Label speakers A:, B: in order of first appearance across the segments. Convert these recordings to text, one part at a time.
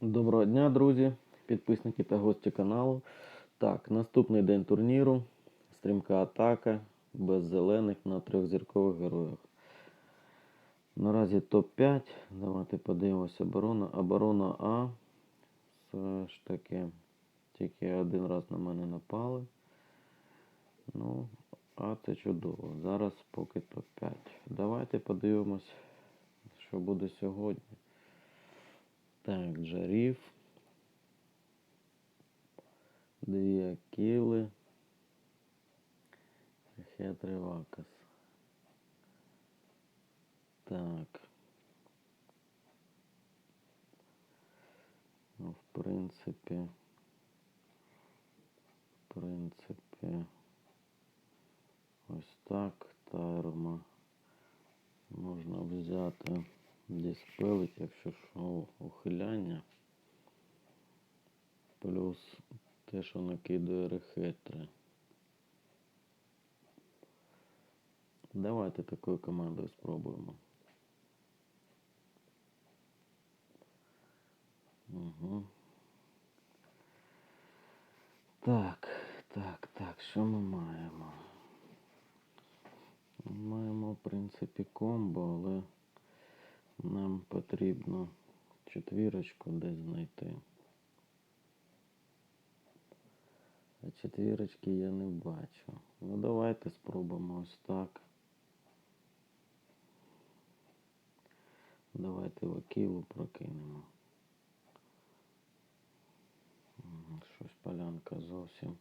A: Доброго дня, друзі, підписники та гості каналу. Так, наступний день турніру. Стрімка атака без зелених на трьохзіркових героях. Наразі топ-5. Давайте подивимося оборона. Оборона А. Все ж таки, тільки один раз на мене напали. Ну, а це чудово. Зараз поки топ-5. Давайте подивимось, що буде сьогодні. Так, Джарів. Дві Акіли. Вакас. Так. Ну, в принципі. В принципі. Ось так. Тарма. Можна взяти діспелить, якщо що, ухиляння. Плюс те, що накидує рехетри. Давайте такою командою спробуємо. Угу. Так, так, так, що ми маємо? Ми Маємо, в принципі, комбо, але нам потрібно четвірочку десь знайти. А четвірочки я не бачу. Ну давайте спробуємо ось так. Давайте вакілу прокинемо. Щось полянка зовсім.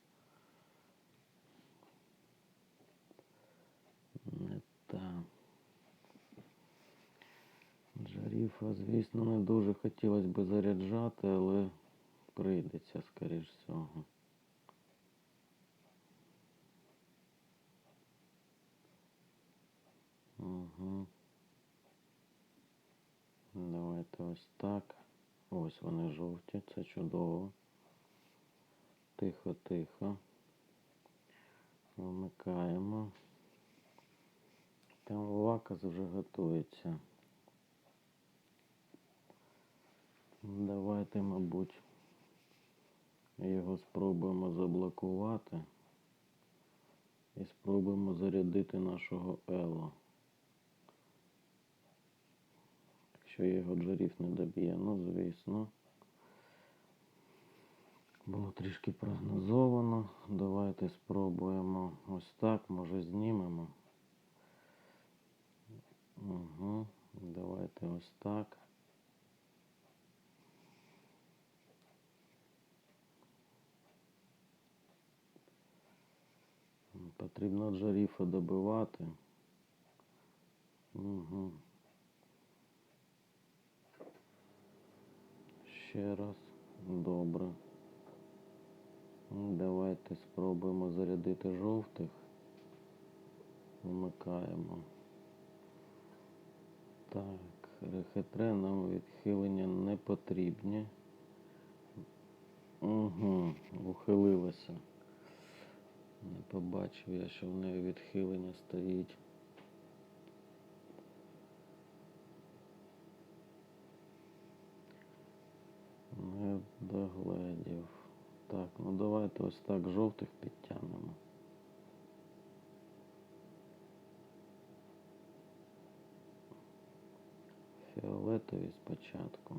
A: Не та. Джаріфа, звісно, не дуже хотілося б заряджати, але прийдеться, скоріш всього. Угу. Давайте ось так. Ось вони жовті, це чудово. Тихо, тихо. Вмикаємо. Там вакас вже готується. Давайте, мабуть, його спробуємо заблокувати і спробуємо зарядити нашого Ело. Якщо його джарів не доб'є, ну звісно. Було трішки прогнозовано. Давайте спробуємо ось так, може знімемо. Угу. Давайте ось так. Потрібно джаріфа добивати. Угу. Ще раз. Добре. Давайте спробуємо зарядити жовтих. Вмикаємо. Так, рехетре нам відхилення не потрібні. Угу, ухилилося. Не побачив я, що в неї відхилення стоїть. Не догледів. Так, ну давайте ось так жовтих підтягнемо. Фіолетові спочатку.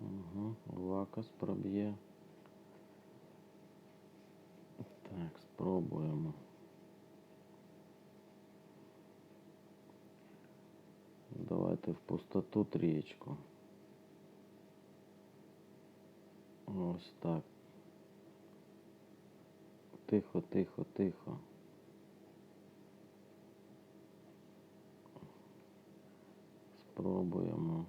A: Угу, лакас проб'є. Так, спробуємо. Давайте в пустоту трієчку. Ось так. Тихо, тихо, тихо. Спробуємо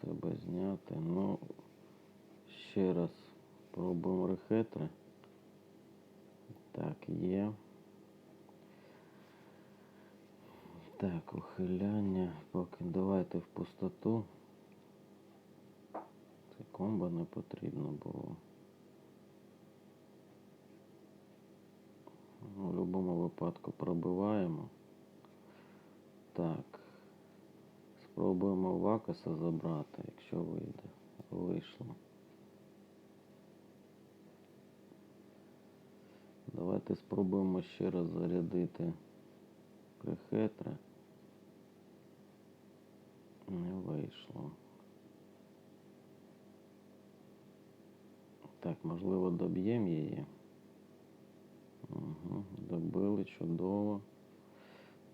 A: себе зняти. Ну, ще раз пробуємо рехетри. Так, є. Так, ухиляння. Поки давайте в пустоту. Це комбо не потрібно було. В будь-якому випадку пробиваємо. Так. Спробуємо Вакаса забрати, якщо вийде. Вийшло. Давайте спробуємо ще раз зарядити крихетри. Не вийшло. Так, можливо, доб'ємо її. Угу, добили, чудово.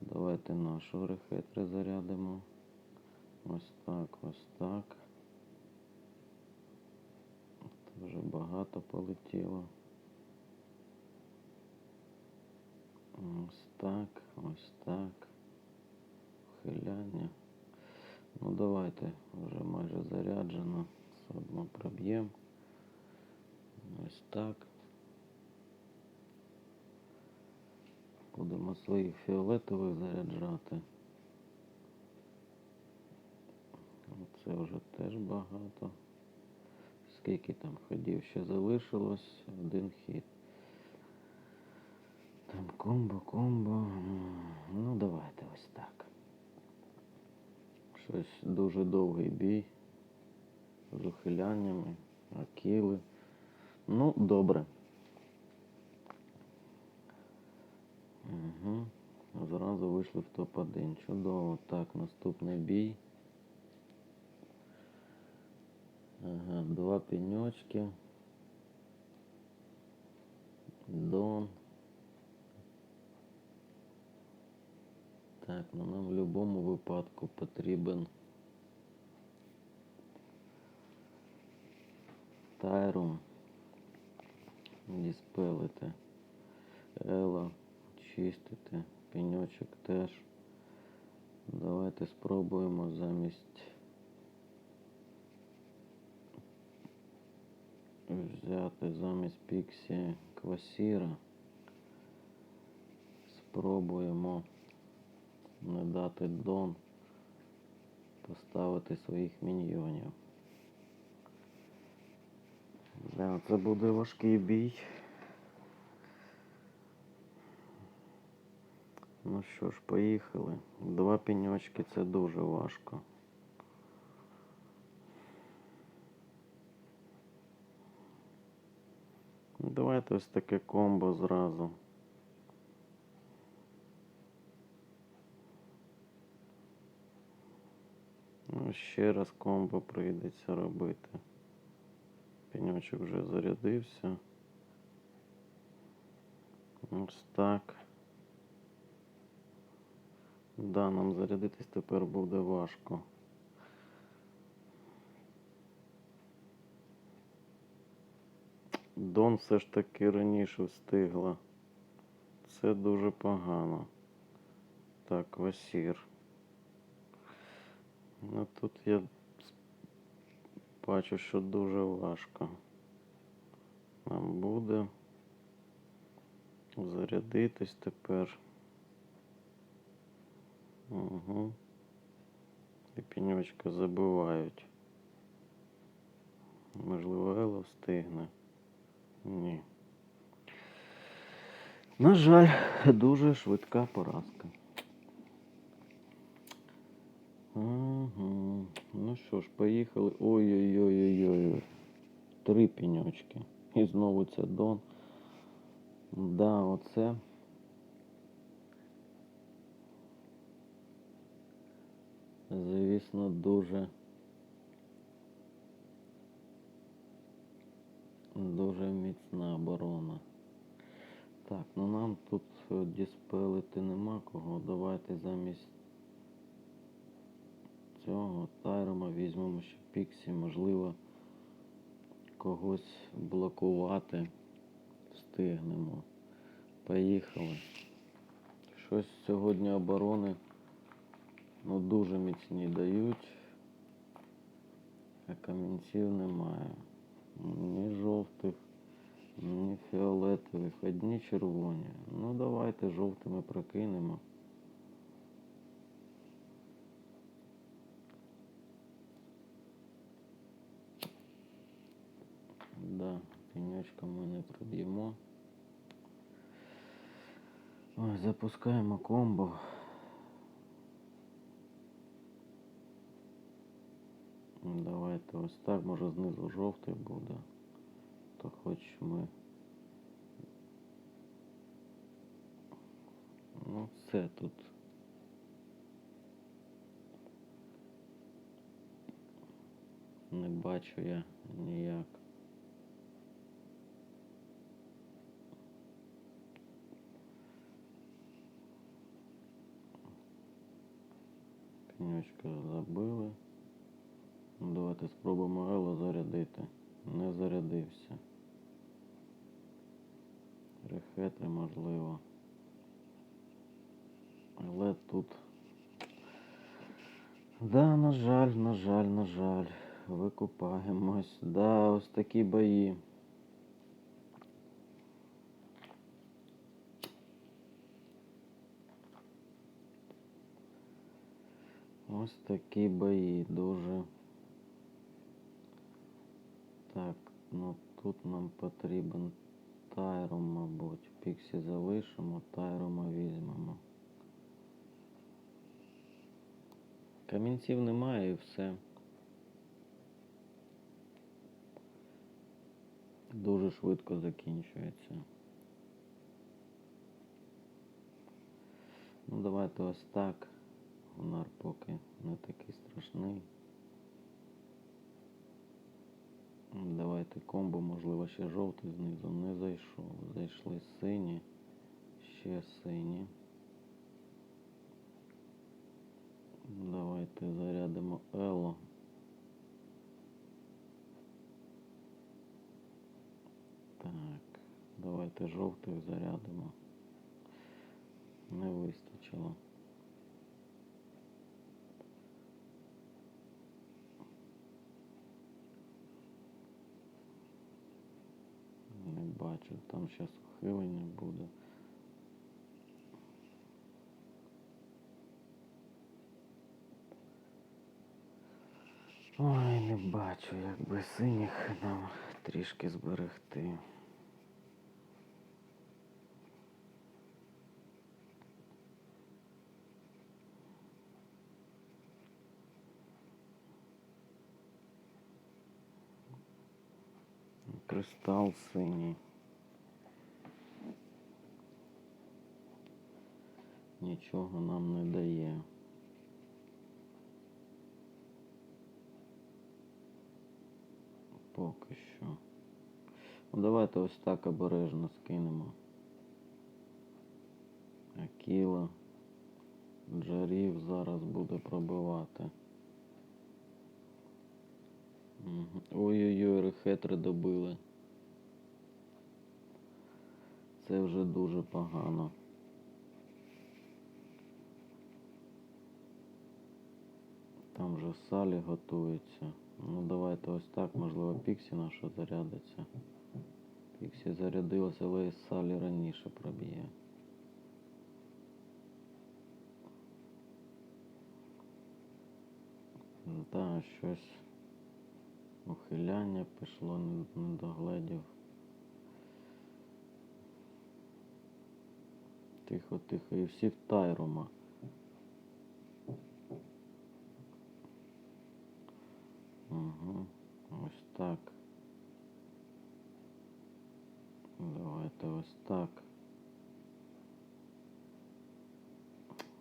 A: Давайте нашу грехетри зарядимо. Ось так, ось так. Це вже багато полетіло. Ось так, ось так. Вхиляння. Ну давайте, вже майже заряджено. Одно проб'ємо. Ось так. Будемо своїх фіолетових заряджати. Це вже теж багато. Скільки там ходів ще залишилось? Один хід. Комбо, комбо. Ну, давайте ось так. Щось дуже довгий бій. З ухиляннями, акіли. Ну, добре. Угу. Зразу вийшли в топ-1. Чудово. Так, наступний бій. Ага, два пеньочки. Дон. Так, ну нам в будь-якому випадку потрібен Тайрум. Діспелити. Ела. Чистити. Пеньочок теж. Давайте спробуємо замість взяти замість Піксі Квасіра. Спробуємо не дати Дон поставити своїх міньйонів. Да, це буде важкий бій. Ну що ж, поїхали. Два пеньочки це дуже важко. Давайте ось таке комбо зразу. Ну, ще раз комбо прийдеться робити. Пеньочок вже зарядився. Ось так. Да, нам зарядитись тепер буде важко. Дон все ж таки раніше встигла. Це дуже погано. Так, Васір. Ну тут я бачу, що дуже важко. Нам буде зарядитись тепер. Угу. І пеньочка забивають. Можливо, Елла встигне. Ні. На жаль, дуже швидка поразка. Угу. Ну що ж, поїхали. Ой-ой-ой-ой-ой. Три пеньочки. І знову це Дон. Да, оце. Звісно, дуже. Дуже міцна оборона. Так, ну нам тут е, діспелити нема кого. Давайте замість цього Тайрома візьмемо ще Піксі, можливо, когось блокувати встигнемо. Поїхали. Щось сьогодні оборони ну, дуже міцні дають, а камінців немає. Ні жовтих, ні фіолетових, одні червоні. Ну давайте жовтими прокинемо. Да, пенечка ми не проб'ємо. Ой, запускаємо комбо. Ну, Давайте ось так, може знизу жовтий буде. То хоч ми. Ну, все тут. Не бачу я ніяк. Пеньочка забили. Ну, Давайте спробуємо Ело зарядити. Не зарядився. Рехетри можливо. Але тут. Да, на жаль, на жаль, на жаль. Викупаємось. Да, ось такі бої. Ось такі бої дуже. Так, ну тут нам потрібен Тайром, мабуть. Піксі залишимо, Тайрома візьмемо. Камінців немає і все. Дуже швидко закінчується. Ну давайте ось так. Гунар поки не такий страшний. Давайте комбо, можливо, ще жовтий знизу не зайшов. Зайшли сині, ще сині. Давайте зарядимо Ело. Так, давайте жовтих зарядимо. Не вистачило. Не бачу, там зараз ухилення буде. Ой, не бачу, як би синіх нам трішки зберегти. Кристал синій. Нічого нам не дає. Поки що. Ну, давайте ось так обережно скинемо. Акіла. Джарів зараз буде пробивати. Ой-ой-ой, рехетри добили. Це вже дуже погано. Там вже салі готується. Ну давайте ось так, можливо, Піксі наша зарядиться. Піксі зарядилася, але і салі раніше проб'є. Да, щось ухиляння пішло, не, не догледів. Тихо, тихо, і всі в Тайрома. Угу. Ось так. Давайте ось так.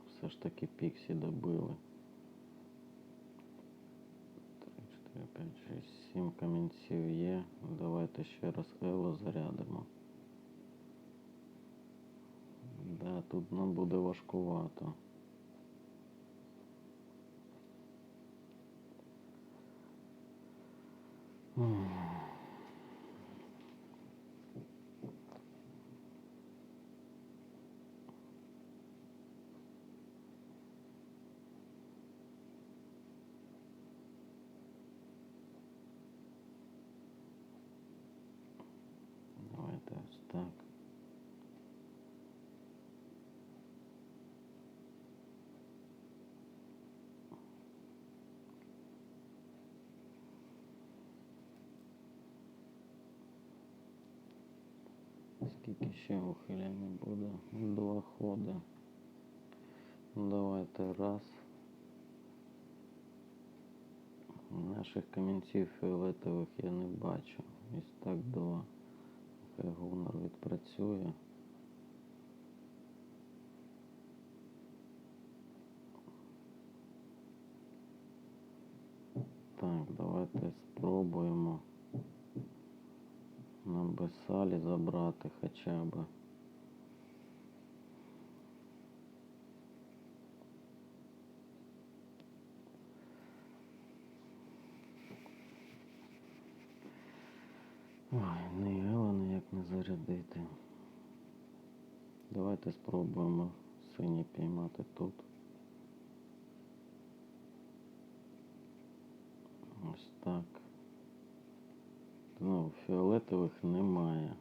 A: Все ж таки піксі добили. 3, 4, 5, 6, 7 камінців є. Давайте ще раз Ело зарядимо. Да, тут нам буде важкувато. Hmm. Скільки ще ухиляння буде? Два ходи. Ну, Давайте раз. Наших камінців фіолетових я не бачу. Ось так два. Хай гунор відпрацює. Так, давайте спробуємо на Бесалі забрати хоча б. Ой, не Ела ніяк не зарядити. Давайте спробуємо сині піймати тут. Ось так. Ну, фіолетових немає.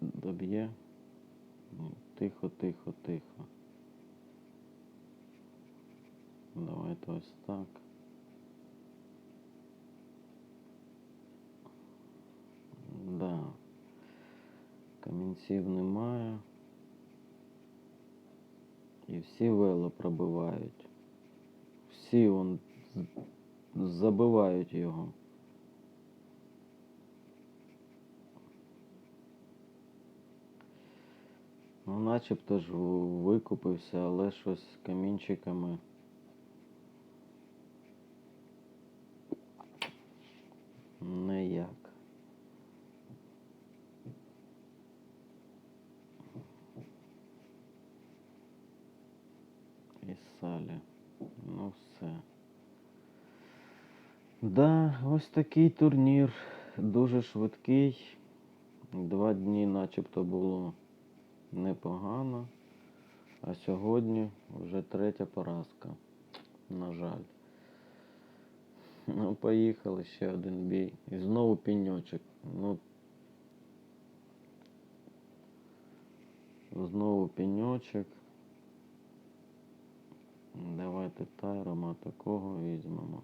A: Доб'є. Тихо, тихо, тихо. Давайте ось так. Да. Камінців немає. І всі вело пробивають. Всі он забивають його. Ну, начебто ж викупився, але щось камінчиками. Ніяк. І салі. Ну все. Да, ось такий турнір. Дуже швидкий. Два дні начебто було непогано. А сьогодні вже третя поразка. На жаль. Ну, поїхали ще один бій. І знову піньочок. Ну. Знову піньочок. Давайте тайрома такого візьмемо.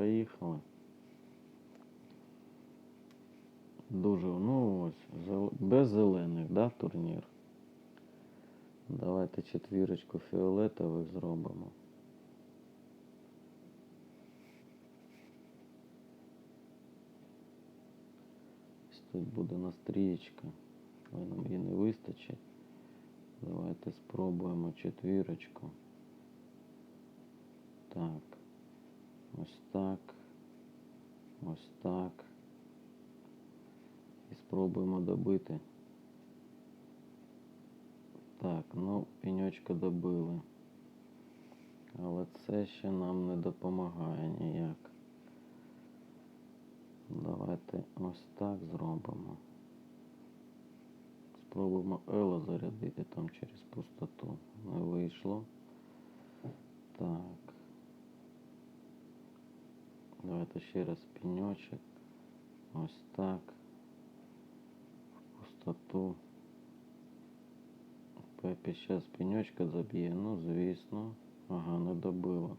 A: Поїхали. Дуже, ну ось, без зелених, да, турнір. Давайте четвірочку фіолетових зробимо. Ось Тут буде настрієчка, але нам її не вистачить. Давайте спробуємо четвірочку. Так. Ось так. Ось так. І спробуємо добити. Так, ну, пеньочка добили. Але це ще нам не допомагає ніяк. Давайте ось так зробимо. Спробуємо Ело зарядити там через пустоту. Не вийшло. Так. Давайте ще раз пеньочок. Ось так. В пустоту. Пепі зараз пеньочка заб'є. Ну, звісно. Ага, не добило.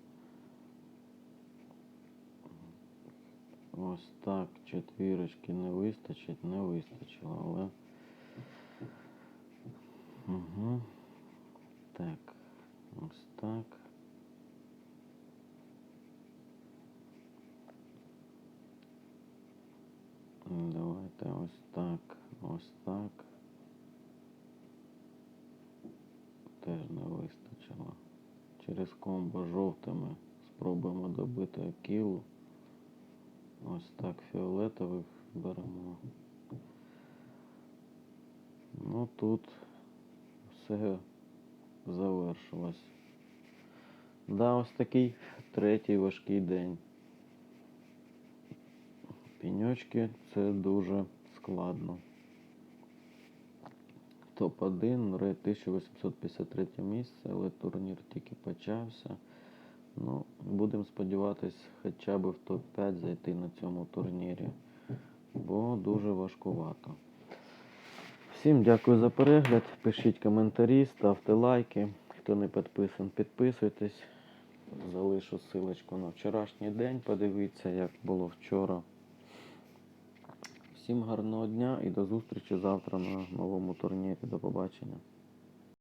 A: Ось так. Четвірочки не вистачить, не вистачило, але. Угу. Так. Ось так. Давайте ось так, ось так. Теж не вистачило. Через комбо жовтими спробуємо добити акілу. Ось так фіолетових беремо. Ну тут все завершилось. Да, ось такий третій важкий день. Піньочки це дуже складно. Топ-1, рейд 1853 місце, але турнір тільки почався. Ну, будемо сподіватись, хоча б в топ-5 зайти на цьому турнірі, бо дуже важкувато. Всім дякую за перегляд. Пишіть коментарі, ставте лайки. Хто не підписаний, підписуйтесь. Залишу ссылочку на вчорашній день. Подивіться, як було вчора. Всім гарного дня і до зустрічі завтра на новому турнірі. До побачення.